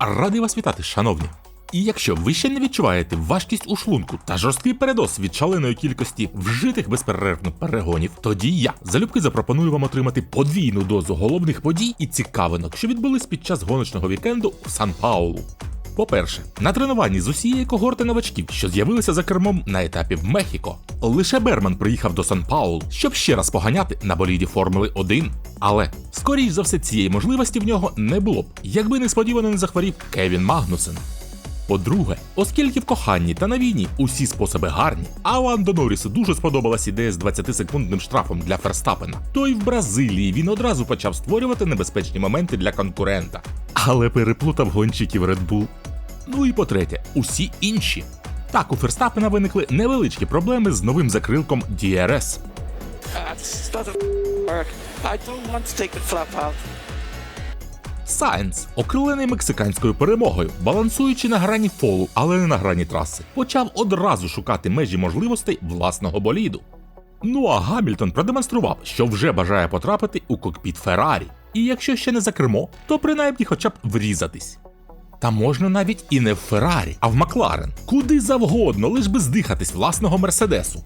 Радий вас вітати, шановні. І якщо ви ще не відчуваєте важкість у шлунку та жорсткий передос від шаленої кількості вжитих безперервно перегонів, тоді я залюбки запропоную вам отримати подвійну дозу головних подій і цікавинок, що відбулись під час гоночного вікенду в Сан-Паулу. По-перше, на тренуванні з усієї когорти новачків, що з'явилися за кермом на етапі в Мехіко, лише Берман приїхав до Сан-Паул, щоб ще раз поганяти на боліді Формули 1. Але, скоріш за все, цієї можливості в нього не було б, якби несподівано не захворів Кевін Магнусен. По-друге, оскільки в коханні та на війні усі способи гарні, а Ландо Норрісу дуже сподобалась ідея з 20-секундним штрафом для Ферстапена, то й в Бразилії він одразу почав створювати небезпечні моменти для конкурента. Але переплутав гонщиків Red Bull. Ну і по-третє, усі інші. Так, у Ферстапена виникли невеличкі проблеми з новим закрилком DRS. Сайенс, окрилений мексиканською перемогою, балансуючи на грані фолу, але не на грані траси, почав одразу шукати межі можливостей власного боліду. Ну а Гамільтон продемонстрував, що вже бажає потрапити у кокпіт Феррарі, і якщо ще не за кермо, то принаймні хоча б врізатись. Та можна навіть і не в Феррарі, а в Макларен, куди завгодно, лиш би здихатись власного мерседесу.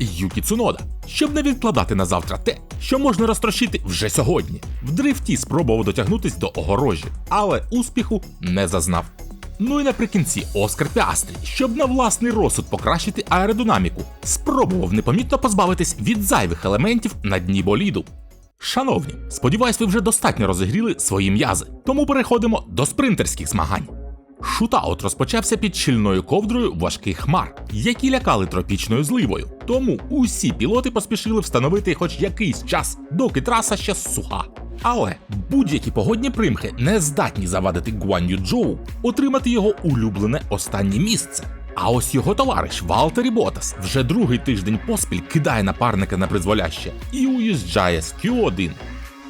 Юкі Цунода, щоб не відкладати на завтра те, що можна розтрощити вже сьогодні. В дрифті спробував дотягнутись до огорожі, але успіху не зазнав. Ну і наприкінці Оскар Піастрі, щоб на власний розсуд покращити аеродинаміку, спробував непомітно позбавитись від зайвих елементів на дні боліду. Шановні, сподіваюсь, ви вже достатньо розігріли свої м'язи, тому переходимо до спринтерських змагань. Шутаут розпочався під щільною ковдрою важких хмар, які лякали тропічною зливою. Тому усі пілоти поспішили встановити хоч якийсь час, доки траса ще суха. Але будь-які погодні примхи не здатні завадити Гуан'ю Джоу отримати його улюблене останнє місце. А ось його товариш Валтері Ботас вже другий тиждень поспіль кидає напарника на призволяще і уїжджає з Q1.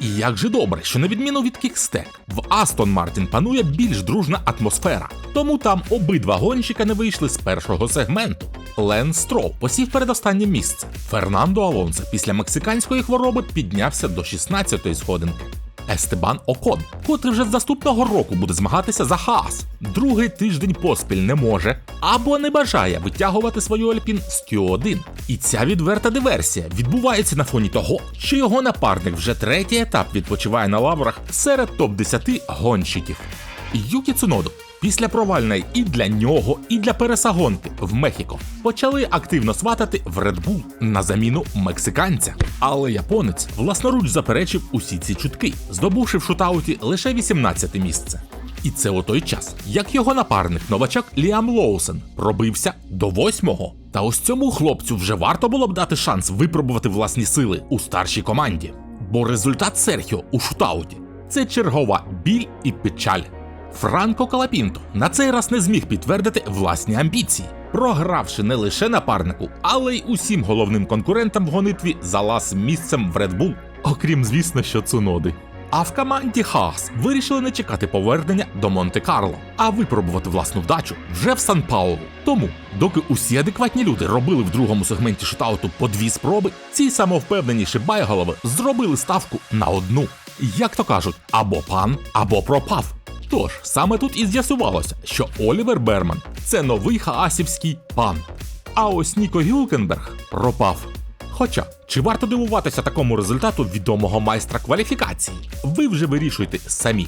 І як же добре, що на відміну від Кікстек, в Астон Мартін панує більш дружна атмосфера, тому там обидва гонщика не вийшли з першого сегменту. Лен Строу посів передостаннє місце. Фернандо Алонсо після мексиканської хвороби піднявся до 16-ї сходинки. Естебан Окон, котрий вже з наступного року буде змагатися за Хаас, другий тиждень поспіль не може або не бажає витягувати свою Альпін з Q1. І ця відверта диверсія відбувається на фоні того, що його напарник вже третій етап відпочиває на лаврах серед топ-10 гонщиків. Юкі Цуноду після провальної і для нього, і для пересагонки в Мехіко почали активно сватати в Red Bull на заміну мексиканця. Але японець власноруч заперечив усі ці чутки, здобувши в шутауті лише 18 місце. І це у той час, як його напарник новачок Ліам Лоусен пробився до восьмого. Та ось цьому хлопцю вже варто було б дати шанс випробувати власні сили у старшій команді. Бо результат Серхіо у шутауті це чергова біль і печаль. Франко Калапінто на цей раз не зміг підтвердити власні амбіції, програвши не лише напарнику, але й усім головним конкурентам в гонитві за лас місцем в Red Bull, окрім, звісно, що Цуноди. А в команді Хаас вирішили не чекати повернення до Монте-Карло, а випробувати власну вдачу вже в Сан-Паулу. Тому, доки усі адекватні люди робили в другому сегменті шутауту по дві спроби, ці самовпевненіші байголови зробили ставку на одну. Як то кажуть, або пан, або пропав. Тож саме тут і з'ясувалося, що Олівер Берман це новий хаасівський пан. А ось Ніко Гюлкенберг пропав. Хоча, чи варто дивуватися такому результату відомого майстра кваліфікації? Ви вже вирішуйте самі.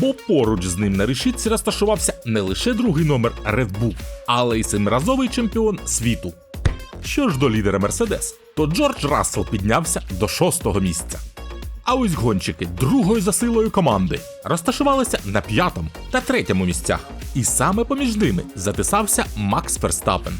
Бо поруч з ним на решітці розташувався не лише другий номер Red Bull, але й семиразовий чемпіон світу. Що ж до лідера Мерседес, то Джордж Рассел піднявся до шостого місця. А ось гонщики другої за силою команди розташувалися на п'ятому та третьому місцях. І саме поміж ними затисався Макс Ферстапен.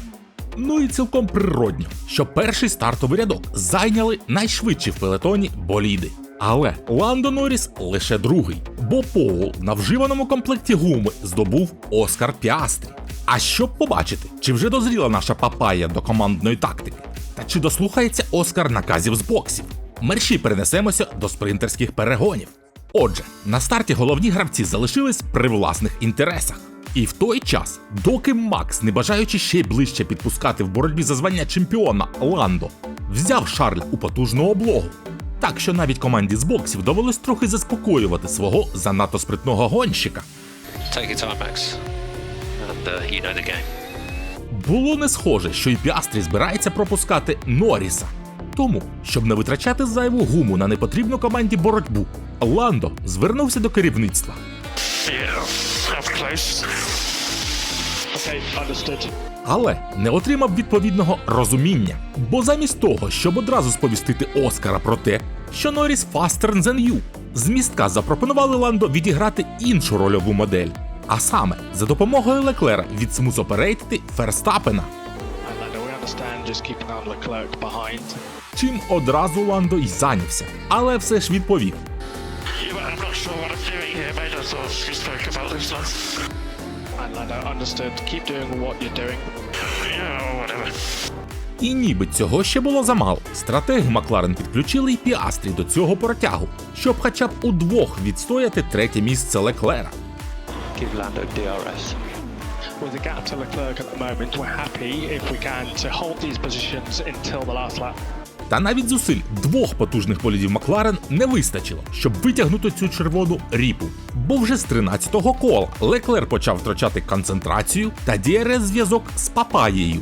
Ну і цілком природньо, що перший стартовий рядок зайняли найшвидші в пелетоні боліди. Але Ландо Норріс лише другий, бо Поул на вживаному комплекті гуми здобув Оскар Піастрі. А щоб побачити, чи вже дозріла наша папая до командної тактики, та чи дослухається Оскар наказів з боксів, мерші перенесемося до спринтерських перегонів. Отже, на старті головні гравці залишились при власних інтересах. І в той час, доки Макс, не бажаючи ще й ближче підпускати в боротьбі за звання чемпіона Ландо, взяв Шарль у потужну облогу. Так що навіть команді з боксів довелось трохи заспокоювати свого занадто спритного гонщика. Take your time, Max. And uh, you know the game. Було не схоже, що і Піастрі збирається пропускати Норріса. Тому, щоб не витрачати зайву гуму на непотрібну команді боротьбу, Ландо звернувся до керівництва. Okay, але не отримав відповідного розуміння. Бо замість того, щоб одразу сповістити Оскара про те, що Норріс faster than you, з містка запропонували Ландо відіграти іншу рольову модель. А саме за допомогою Леклера відсмусоперейтити Ферстапена, And understand just keeping on Leclerc behind. Чим одразу Ландо й зайнявся, але все ж відповів. І ніби цього ще було замало. Стратеги Макларен підключили й Піастрі до цього протягу, щоб хоча б удвох відстояти третє місце Леклера. Give Lando DRS. With the gap to Leclerc at the moment, we're happy if we can to hold these positions until the last lap. Та навіть зусиль двох потужних болідів Макларен не вистачило, щоб витягнути цю червону ріпу. Бо вже з 13-го кола Леклер почав втрачати концентрацію та DRS зв'язок з Папаєю.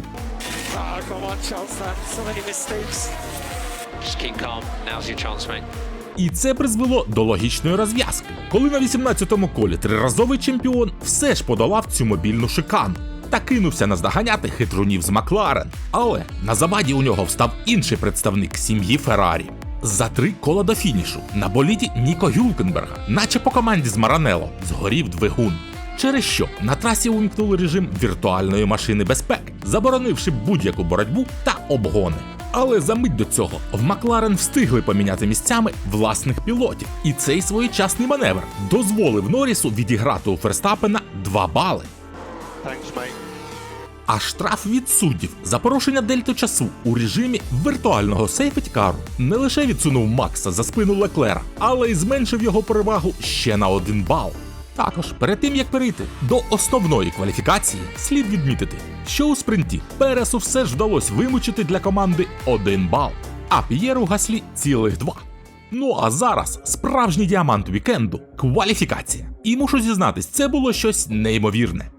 І це призвело до логічної розв'язки, коли на 18-му колі триразовий чемпіон все ж подолав цю мобільну шикану та кинувся наздоганяти хитрунів з Макларен. Але на заваді у нього встав інший представник сім'ї Феррарі. За три кола до фінішу на боліді Ніко Гюлкенберга, наче по команді з Маранело, згорів двигун. Через що на трасі увімкнули режим віртуальної машини безпеки, заборонивши будь-яку боротьбу та обгони. Але за мить до цього в Макларен встигли поміняти місцями власних пілотів, і цей своєчасний маневр дозволив Норрісу відіграти у Ферстапена 2 бали. Thanks, mate. А штраф від суддів за порушення дельти часу у режимі віртуального сейфетькару не лише відсунув Макса за спину Леклера, але й зменшив його перевагу ще на один бал. Також перед тим як перейти до основної кваліфікації, слід відмітити, що у спринті Пересу все ж вдалося вимучити для команди один бал, а П'єру Гаслі цілих два. Ну а зараз справжній діамант вікенду кваліфікація. І мушу зізнатись, це було щось неймовірне.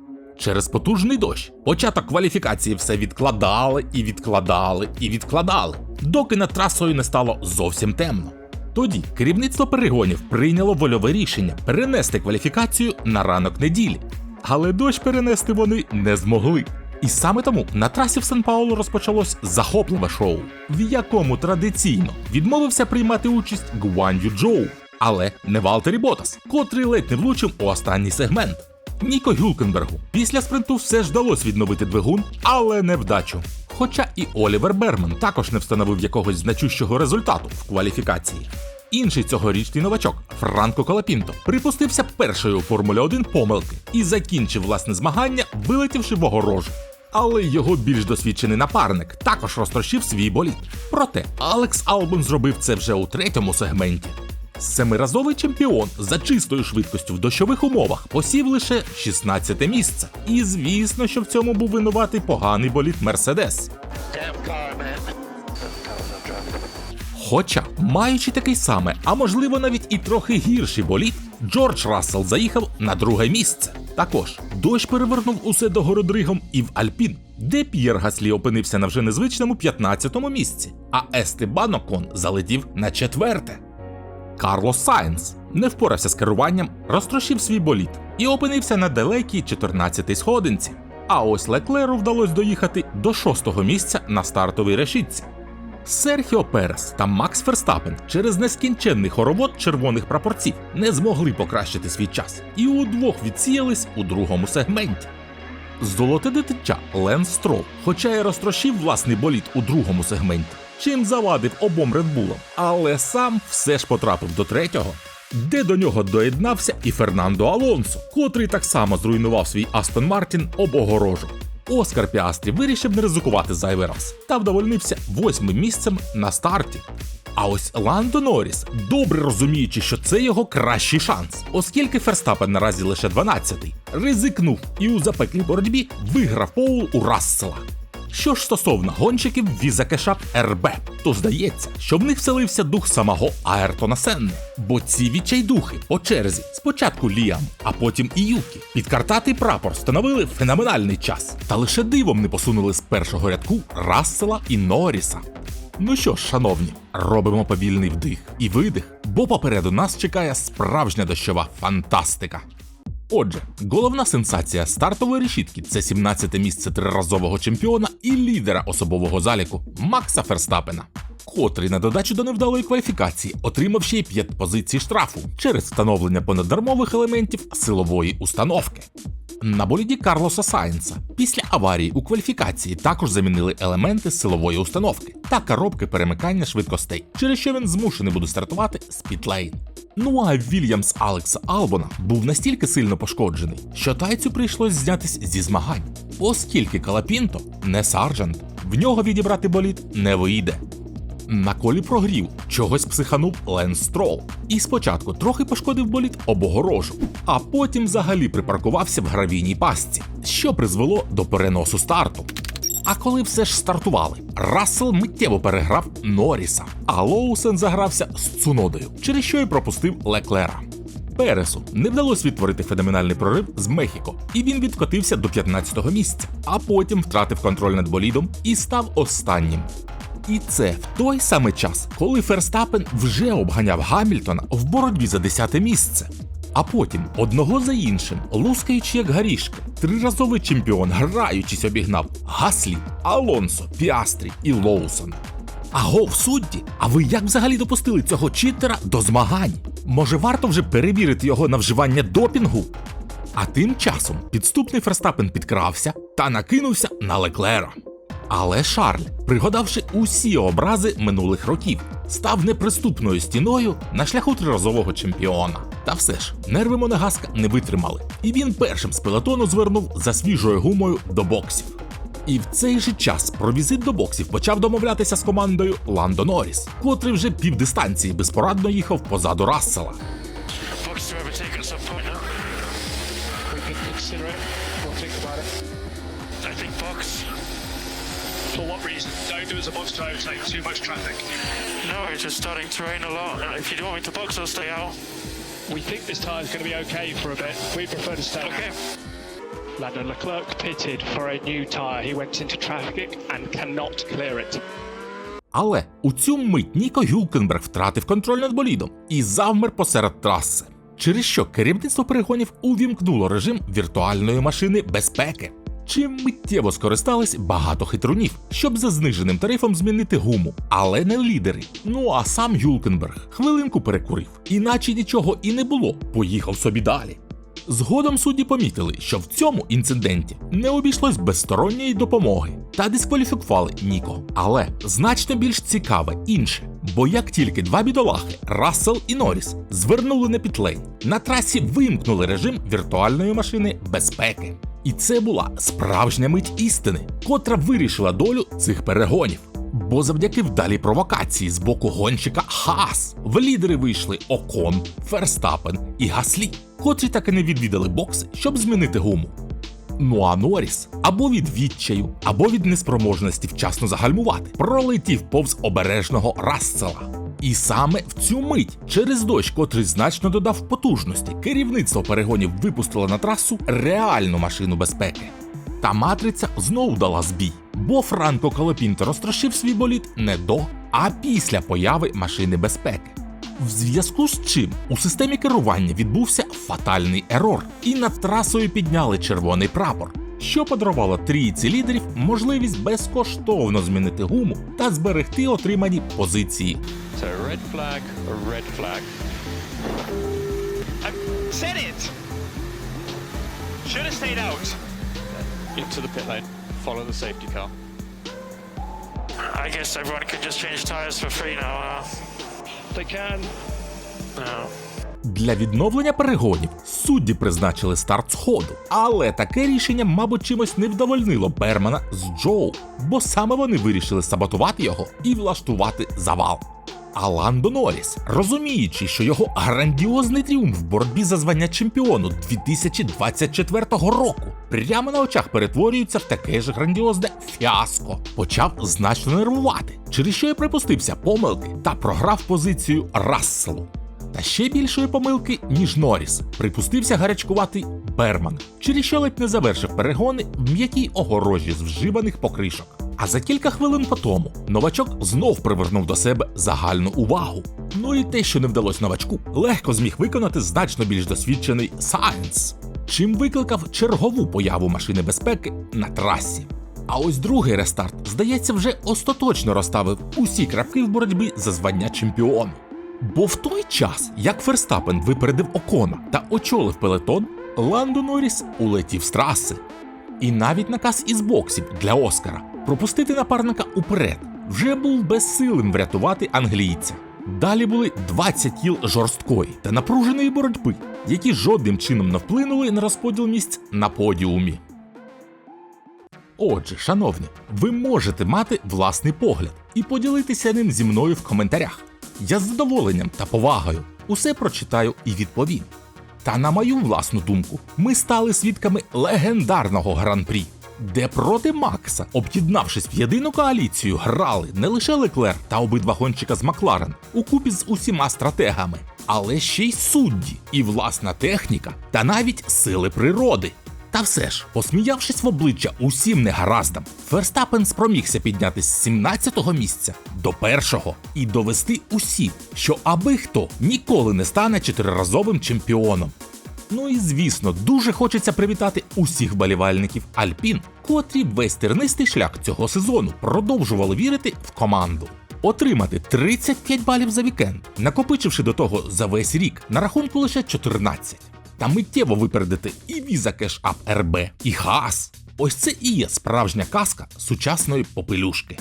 Через потужний дощ початок кваліфікації все відкладали і відкладали і відкладали, доки над трасою не стало зовсім темно. Тоді керівництво перегонів прийняло вольове рішення перенести кваліфікацію на ранок неділі, але дощ перенести вони не змогли. І саме тому на трасі в Сан-Паулу розпочалось захопливе шоу, в якому традиційно відмовився приймати участь Гуан Ю Джоу, але не Валтері Ботас, котрий ледь не влучив у останній сегмент. Ніко Гюлкенбергу після спринту все ж вдалося відновити двигун, але не вдачу. Хоча і Олівер Берман також не встановив якогось значущого результату в кваліфікації. Інший цьогорічний новачок Франко Колапінто припустився першої у Формулі 1 помилки і закінчив власне змагання, вилетівши в огорожу. Але його більш досвідчений напарник також розтрощив свій болід. Проте Алекс Албон зробив це вже у третьому сегменті. Семиразовий чемпіон за чистою швидкістю в дощових умовах посів лише 16 місце. І звісно, що в цьому був винуватий поганий болід Мерседес. Хоча, маючи такий саме, а можливо навіть і трохи гірший болід, Джордж Рассел заїхав на друге місце. Також дощ перевернув усе до городригом і в Альпін, де П'єр Гаслі опинився на вже незвичному 15-му місці, а Естебан Окон залетів на четверте. Карлос Сайнс не впорався з керуванням, розтрощив свій болід і опинився на далекій 14-й сходинці. А ось Леклеру вдалося доїхати до 6-го місця на стартовій решітці. Серхіо Перес та Макс Ферстапен через нескінченний хоровод червоних прапорців не змогли покращити свій час і удвох відсіялись у другому сегменті. Золоте дитича Ленс Строл, хоча й розтрощив власний болід у другому сегменті, чим завадив обом редбулам, але сам все ж потрапив до третього, де до нього доєднався і Фернандо Алонсо, котрий так само зруйнував свій Астон Мартін об огорожу. Оскар Піастрі вирішив не ризикувати зайвий раз та вдовольнився восьмим місцем на старті. А ось Ландо Норріс, добре розуміючи, що це його кращий шанс, оскільки Ферстапен наразі лише 12-й, ризикнув і у запеклій боротьбі виграв поул у Рассела. Що ж стосовно гонщиків Візакешап РБ, то здається, що в них вселився дух самого Аертона Сенни. Бо ці відчайдухи по черзі спочатку Ліам, а потім і Юкі. Під картатий прапор встановили феноменальний час, та лише дивом не посунули з першого рядку Рассела і Норріса. Ну що ж, шановні, робимо повільний вдих і видих, бо попереду нас чекає справжня дощова фантастика. Отже, головна сенсація стартової решітки це 17-те місце триразового чемпіона і лідера особового заліку Макса Ферстапена, котрий на додачу до невдалої кваліфікації отримав ще й 5 позицій штрафу через встановлення понаднормових елементів силової установки. На боліді Карлоса Сайнса після аварії у кваліфікації також замінили елементи силової установки та коробки перемикання швидкостей, через що він змушений буде стартувати з пітлейн. Ну а Вільямс Алекса Албона був настільки сильно пошкоджений, що тайцю прийшлось знятись зі змагань, оскільки Калапінто не сарджант, в нього відібрати болід не вийде. На колі прогрів чогось психанув Ленс Строл і спочатку трохи пошкодив болід обогорожу, а потім взагалі припаркувався в гравійній пастці, що призвело до переносу старту. А коли все ж стартували, Рассел миттєво переграв Норріса, а Лоусен загрався з Цунодою, через що й пропустив Леклера. Пересу не вдалося відтворити феноменальний прорив з Мехіко, і він відкотився до 15-го місця, а потім втратив контроль над болідом і став останнім. І це в той самий час, коли Ферстапен вже обганяв Гамільтона в боротьбі за 10 місце. А потім одного за іншим, лускаючи як гарішки, триразовий чемпіон, граючись, обігнав Гаслі, Алонсо, Піастрі і Лоусон. Агов, судді, а ви як взагалі допустили цього читера до змагань? Може, варто вже перевірити його на вживання допінгу? А тим часом підступний Ферстапен підкрався та накинувся на Леклера. Але Шарль, пригадавши усі образи минулих років, став неприступною стіною на шляху триразового чемпіона. Та все ж, нерви Монегаска не витримали, і він першим з пелотону звернув за свіжою гумою до боксів. І в цей же час про візит до боксів почав домовлятися з командою Ландо Норріс, котрий вже півдистанції безпорадно їхав позаду Рассела. No, it's just starting to rain a lot. If you don't want me to box, I'll stay out. We think this tyre's going to be okay for a bit. We prefer to stay Okay. Landon Leclerc pitted for a new tyre. He went into traffic and cannot clear it. Але у цю мить Ніко Гюлкенберг втратив контроль над болідом і завмер посеред траси, через що керівництво перегонів увімкнуло режим віртуальної машини безпеки. Чим миттєво скористались багато хитрунів, щоб за зниженим тарифом змінити гуму, але не лідери. Ну а сам Юлкенберг хвилинку перекурив, іначе нічого і не було, поїхав собі далі. Згодом судді помітили, що в цьому інциденті не обійшлось без сторонньої допомоги та дискваліфікували Ніко. Але значно більш цікаве інше. Бо як тільки два бідолахи, Рассел і Норріс, звернули на пітлейн, на трасі вимкнули режим віртуальної машини безпеки. І це була справжня мить істини, котра вирішила долю цих перегонів. Бо завдяки вдалій провокації з боку гонщика Хас в лідери вийшли Окон, Ферстапен і Гаслі, котрі так і не відвідали бокси, щоб змінити гуму. Ну а Норріс або від відчаю, або від неспроможності вчасно загальмувати, пролетів повз обережного Рассела. І саме в цю мить, через дощ, котрий значно додав потужності, керівництво перегонів випустило на трасу реальну машину безпеки. Та матриця знову дала збій, бо Франко Колопінто розтрошив свій болід не до, а після появи машини безпеки. В зв'язку з чим у системі керування відбувся фатальний ерор, і над трасою підняли червоний прапор, що подарувало трійці лідерів можливість безкоштовно змінити гуму та зберегти отримані позиції. So red flag, red flag. Said it! Should have stayed out. Into the pit lane. Follow the safety car. I guess everyone can just change tires for free now. They can. No. Для відновлення перегонів судді призначили старт сходу, але таке рішення, мабуть, чимось не вдовольнило Бермана з Джоу, бо саме вони вирішили саботувати його і влаштувати завал. А Ландо розуміючи, що його грандіозний тріумф в боротьбі за звання чемпіону 2024 року прямо на очах перетворюється в таке ж грандіозне фіаско, почав значно нервувати, через що й припустився помилки та програв позицію Расселу. Та ще більшої помилки, ніж Норріс, припустився гарячкуватий Берман, через що ледь не завершив перегони в м'якій огорожі з вживаних покришок. А за кілька хвилин по тому новачок знов привернув до себе загальну увагу. Ну і те, що не вдалося новачку, легко зміг виконати значно більш досвідчений Сайенс, чим викликав чергову появу машини безпеки на трасі. А ось другий рестарт, здається, вже остаточно розставив усі крапки в боротьбі за звання чемпіону. Бо в той час, як Ферстапен випередив Окона та очолив пелетон, Ландо Норріс улетів з траси. І навіть наказ із боксів для Оскара пропустити напарника уперед вже був безсилим врятувати англійця. Далі були 20 кіл жорсткої та напруженої боротьби, які жодним чином не вплинули на розподіл місць на подіумі. Отже, шановні, ви можете мати власний погляд і поділитися ним зі мною в коментарях. Я з задоволенням та повагою усе прочитаю і відповім. Та на мою власну думку, ми стали свідками легендарного гран-прі, де проти Макса, об'єднавшись в єдину коаліцію, грали не лише Леклер та обидва гонщика з Макларен укупі з усіма стратегами, але ще й судді, і власна техніка, та навіть сили природи. Та все ж, посміявшись в обличчя усім негараздам, Ферстапен спромігся піднятися з 17-го місця до першого і довести усім, що аби хто ніколи не стане чотириразовим чемпіоном. Ну і звісно, дуже хочеться привітати усіх вболівальників Альпін, котрі весь тернистий шлях цього сезону продовжували вірити в команду. Отримати 35 балів за вікенд, накопичивши до того за весь рік на рахунку лише 14 та миттєво випередити і Visa Cash App RB, і Хас. Ось це і є справжня казка сучасної попелюшки.